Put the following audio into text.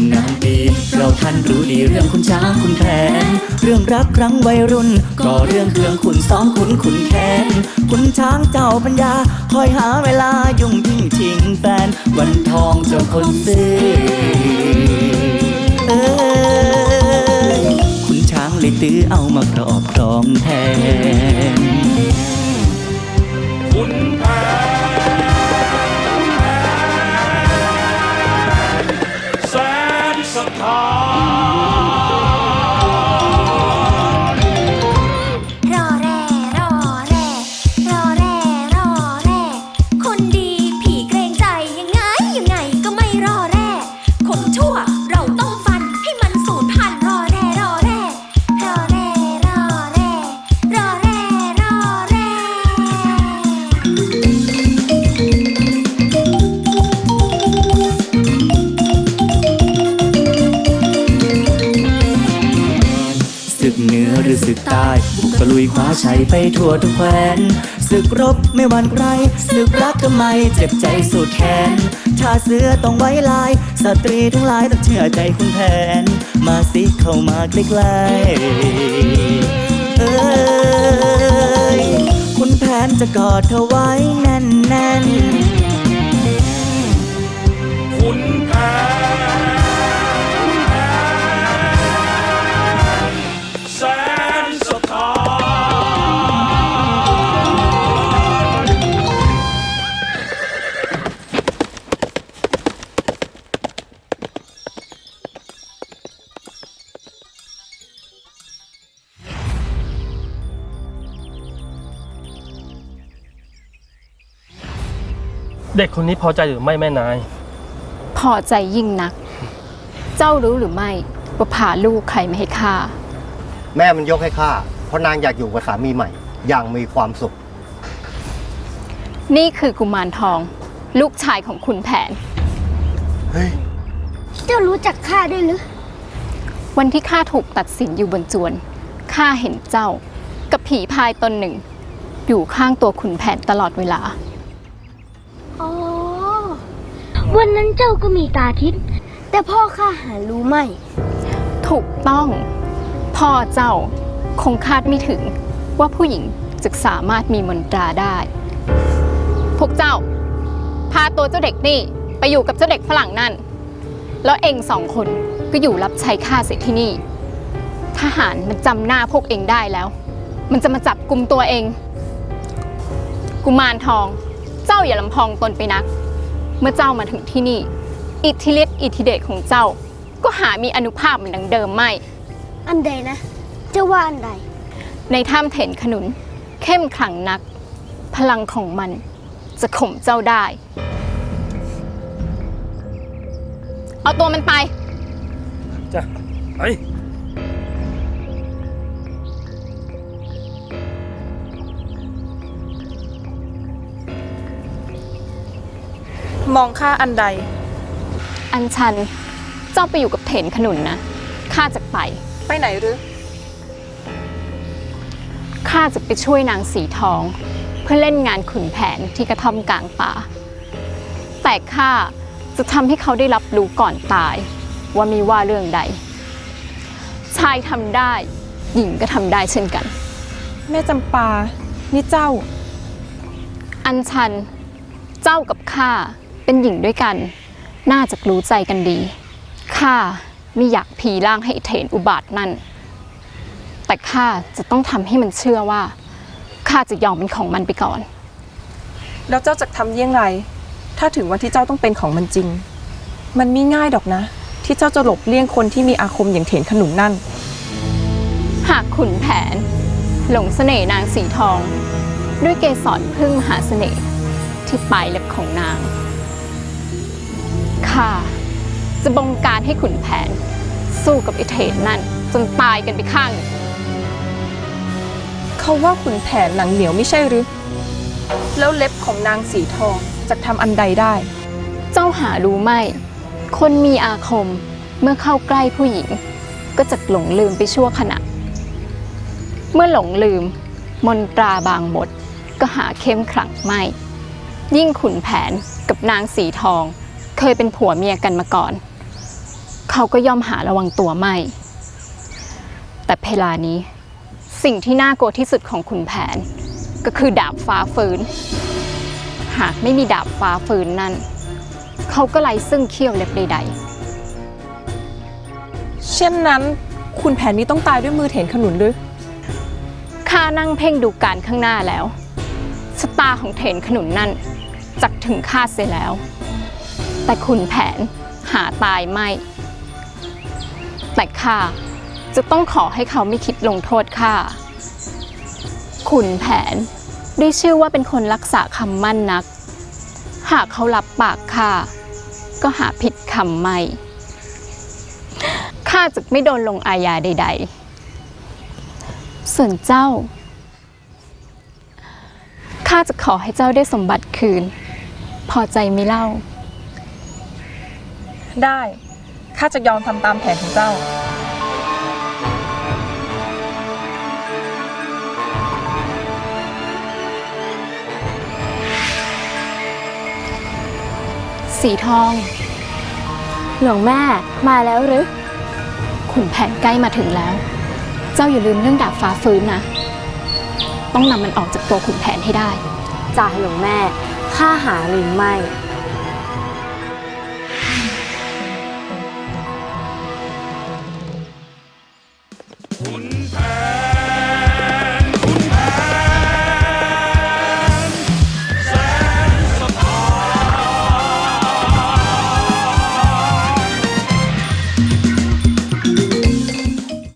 มนานปี เราท่านรู้ดีเรื่องคุณช้างคุณแทนเรื่องรักครั้งวัยรุ่น ก็เรื่องเครื่องคุณซ้อมคุณคุณแค้นคุณช้างเจ้าปัญญา คอยหาเวลายุ่งยิ่งชิงแฟน วันทองเจ้าคนซื้อเคุณช้างเลยตื้อเอามาครอบครองแทนคุณแผน ศึกใต้บุกตะลุยคว้าชัยไปทั่วทุกแคว้นศึกรบไม่หวั่นใครศึกรักทำไมเจ็บใจสุดแขนชาเสือต้องไว้ลาย สตรีทั้งหลายต้องเชื่อใจคุณแผน มาสิเข้ามาใกล้ๆเอ้ยคุณแผนจะกอดเธอไว้แน่นๆ เด็กคนนี้พอใจหรือไม่แม่นาย พอใจยิ่งนัก เจ้ารู้หรือไม่ว่าพาลูกใครมาให้ข้าแม่มันยกให้ข้าเพราะนางอยากอยู่กับสามีใหม่ อย่างมีความสุข นี่คือกุมารทอง ลูกชายของคุณแผน เฮ้ย เจ้ารู้จักข้าด้วยหรือ วันที่ข้าถูกตัดสินอยู่บนจวนข้าเห็นเจ้า กับผีพายตนหนึ่ง อยู่ข้างตัวขุนแผนตลอดเวลา วันนั้นเจ้าก็มีตาทิพย์แต่พ่อข้าหารู้ไหมถูกต้อง พ่อเจ้าคงคาดไม่ถึงว่าผู้หญิงจะสามารถมีมนตราได้ พวกเจ้า พาตัวเจ้าเด็กนี่ไปอยู่กับเจ้าเด็กฝรั่งนั่น แล้วเองสองคนก็อยู่รับใช้ข้าเสร็จที่นี่ ทหารมันจำหน้าพวกเองได้แล้ว มันจะมาจับกลุ่มตัวเอง กุมารทอง เจ้าอย่าลำพองตนไปนัก เมื่อเจ้ามาถึงที่นี่ อิทธิฤทธิ์อิทธิเดชของเจ้า ก็หามีอนุภาพเหมือนดังเดิมไม่ อันใดนะ เจ้าว่าอันใด ในถ้ำเถนขนุน เข้มขลังนัก พลังของมันจะข่มเจ้าได้ เอาตัวมันไป จ้ะไป มองข้าอันใด อัญชัน เจ้าไปอยู่กับเถนขนุนนะ ข้าจะไป ไปไหนหรือ ข้าจะไปช่วยนางสีทอง เพื่อเล่นงานขุนแผนที่กระท่อมกลางป่า แต่ข้าจะทำให้เขาได้รับรู้ก่อนตาย ว่ามีว่าเรื่องใด ชายทำได้ หญิงก็ทำได้เช่นกัน แม่จำปา นี่เจ้า อัญชัน เจ้ากับข้า เป็นหญิงด้วยกัน น่าจะรู้ใจกันดี ข้าไม่อยากผีร่างให้เถนอุบาทนั่น แต่ข้าจะต้องทำให้มันเชื่อว่า ข้าจะยอมเป็นของมันไปก่อน แล้วเจ้าจะทำเยี่ยงไร ถ้าถึงวันที่เจ้าต้องเป็นของมันจริง มันไม่ง่ายดอกนะ ที่เจ้าจะหลบเลี่ยงคนที่มีอาคมอย่างเถนขนุนนั่น หากขุนแผน หลงเสน่ห์นางสีทอง ด้วยเกสรพึ่งมหาเสน่ห์ที่ปลายเล็บของนาง ข้าจะบงการให้ขุนแผน สู้กับไอเทนนั่น จนตายกันไปข้างหนึ่งเขาว่าขุนแผนหนังเหนียวไม่ใช่หรือ แล้วเล็บของนางสีทองจะทำอันใดได้ เจ้าหารู้ไหม คนมีอาคมเมื่อเข้าใกล้ผู้หญิง ก็จะหลงลืมไปชั่วขณะ เมื่อหลงลืม มนตราบางบทก็หาเข้มขลังไม่ ยิ่งขุนแผนกับนางสีทอง เคยเป็นผัวเมียกันมาก่อน เขาก็ย่อมหาระวังตัวไม่ แต่เพลานี้ สิ่งที่น่ากลัวที่สุดของขุนแผน ก็คือดาบฟ้าฝืน หากไม่มีดาบฟ้าฝืนนั่น เขาก็ไร้ซึ่งเขี้ยวเล็บใดเช่นนั้นคุณแผนนี้ต้องตายด้วยมือเถนขนุนหรือๆข้านั่งเพ่งดูการข้างหน้าแล้วชะตาของเถนขนุนนั่นจักถึงข้าเสียแล้ว แต่ขุนแผนหาตายไม่ แต่ข้าจะต้องขอให้เขาไม่คิดลงโทษข้าขุนแผนได้ชื่อว่าเป็นคนรักษาคำมั่นนัก หากเขารับปากข้าก็หาผิดคำไม่ข้าจะไม่โดนลงอาญาใด ๆ ส่วนเจ้าข้าจะขอให้เจ้าได้สมบัติคืน พอใจไม่เล่า ได้ ข้าจะยอมทำตามแผนของเจ้า สีทอง หลวงแม่มาแล้วหรือ ขุนแผนใกล้มาถึงแล้ว เจ้าอย่าลืมเรื่องดาบฟ้าฟื้นนะ ต้องนำมันออกจากตัวขุนแผนให้ได้ จ่าหลวงแม่ ข้าหาลืมไม่